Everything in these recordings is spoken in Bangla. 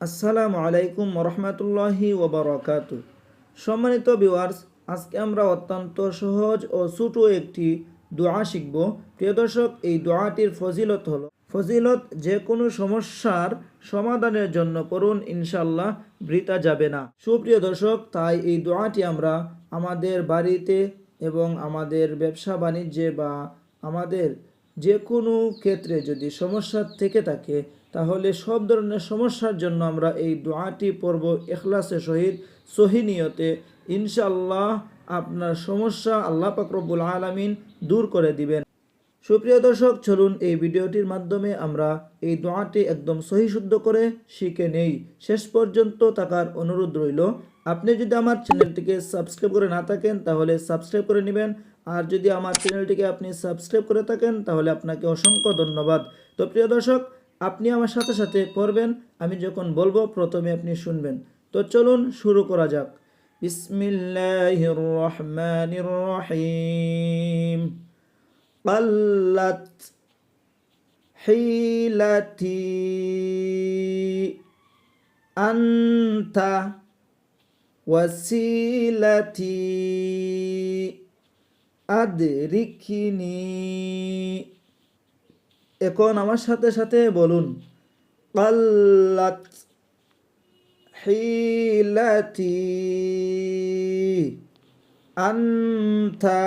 আসসালামু আলাইকুম রহমতুল্লাহি ওবরাকাতু। সম্মানিত ভিউয়ার্স আজকে আমরা অত্যন্ত সহজ ও ছোটো একটি দোয়া শিখব। প্রিয় দর্শক, এই দোয়াটির ফজিলত হলো, ফজিলত যে কোনো সমস্যার সমাধানের জন্য করুন ইনশাল্লাহ বৃতা যাবে না। সুপ্রিয় দর্শক, তাই এই দোয়াটি আমরা আমাদের বাড়িতে এবং আমাদের ব্যবসা বাণিজ্যে বা আমাদের যে কোনো ক্ষেত্রে যদি সমস্যা থেকে থাকে, তাহলে সব ধরনের সমস্যার জন্য আমরা এই দোয়াটি পর্ব এখলাসে সহিত সহিনিয়তে ইনশাল্লাহ আপনার সমস্যা আল্লাহ পাকরবুল আলমিন দূর করে দিবেন। সুপ্রিয় দর্শক, চলুন এই ভিডিওটির মাধ্যমে আমরা এই দোয়াটি একদম সহি শুদ্ধ করে শিখে নেই। শেষ পর্যন্ত থাকার অনুরোধ রইল। আপনি যদি আমার চ্যানেলটিকে সাবস্ক্রাইব করে না থাকেন, তাহলে সাবস্ক্রাইব করে নেবেন। আর যদি আমার চ্যানেলটিকে আপনি সাবস্ক্রাইব করে থাকেন তাহলে আপনাকে অসংখ্য ধন্যবাদ তো প্রিয় দর্শক আপনি আমার সাথে সাথে পড়বেন আমি যখন বলবো প্রথমে আপনি শুনবেন তো চলুন শুরু করা যাক বিসমিল্লাহির রহমানির রহিম قلت حيلتي أنت وسيلتي আদরিখিনি এখন আমার সাথে সাথে বলুন। কাল্লাত হিলাতি আন্তা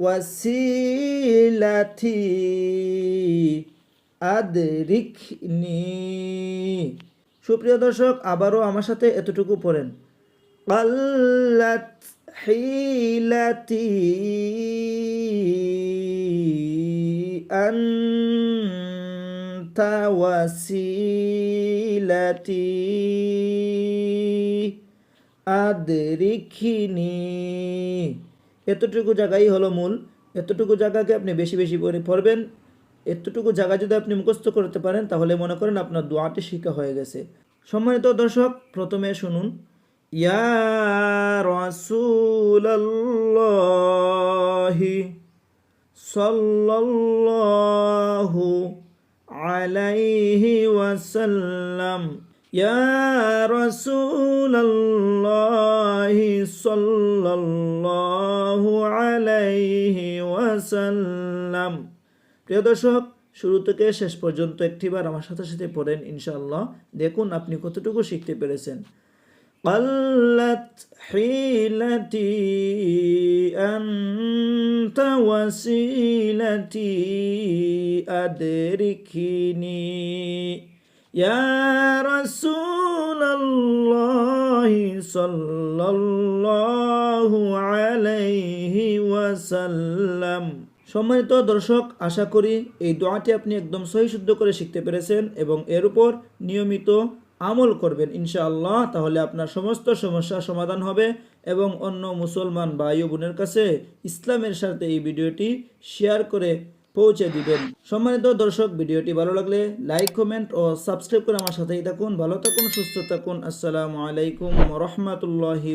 ওয়াসিলাতি আদরিখনি সুপ্রিয় দর্শক, আবারও আমার সাথে এতটুকু পড়েন। কাল্লাত হিলাতি আন্তা ওয়াসিলাতি আদরিখিনি এতটুকু জায়গাই হলো মূল। এতটুকু জায়গাকে আপনি বেশি বেশি করে পড়বেন। এতটুকু জায়গা যদি আপনি মুখস্থ করতে পারেন, তাহলে মনে করেন আপনার দোয়াটি শিক্ষা হয়ে গেছে। সম্মানিত দর্শক, প্রথমে শুনুন। রাসূলুল্লাহি সাল্লাল্লাহু আলাইহি ওয়াসাল্লাম। ইয়া রাসূলুল্লাহি সাল্লাল্লাহু আলাইহি ওয়াসাল্লাম। প্রিয় দর্শক, শুরু থেকে শেষ পর্যন্ত একটিবার আমার সাথে সাথে পড়েন, ইনশাআল্লাহ। দেখুন আপনি কতটুকু শিখতে পেরেছেন। قلت حيلتي أنت وسيلتي أدركني يا رسول الله صلى الله عليه وسلم সম্মানিত দর্শক আশা করি এই দোয়াটি আপনি একদম সহি শুদ্ধ করে শিখতে পেরেছেন এবং এর উপর নিয়মিত আমল করবেন, ইনশাআল্লাহ, তাহলে আপনার সমস্ত সমস্যা সমাধান হবে এবং অন্য মুসলমান ভাই বোনের কাছে ইসলামের সাথে এই ভিডিওটি শেয়ার করে পৌঁছে দিবেন। সম্মানিত দর্শক, ভিডিওটি ভালো লাগলে লাইক, কমেন্ট ও সাবস্ক্রাইব করে আমার সাথেই থাকুন। ভালো থাকুন, সুস্থ থাকুন। আসসালামু আলাইকুম রহমতুল্লাহি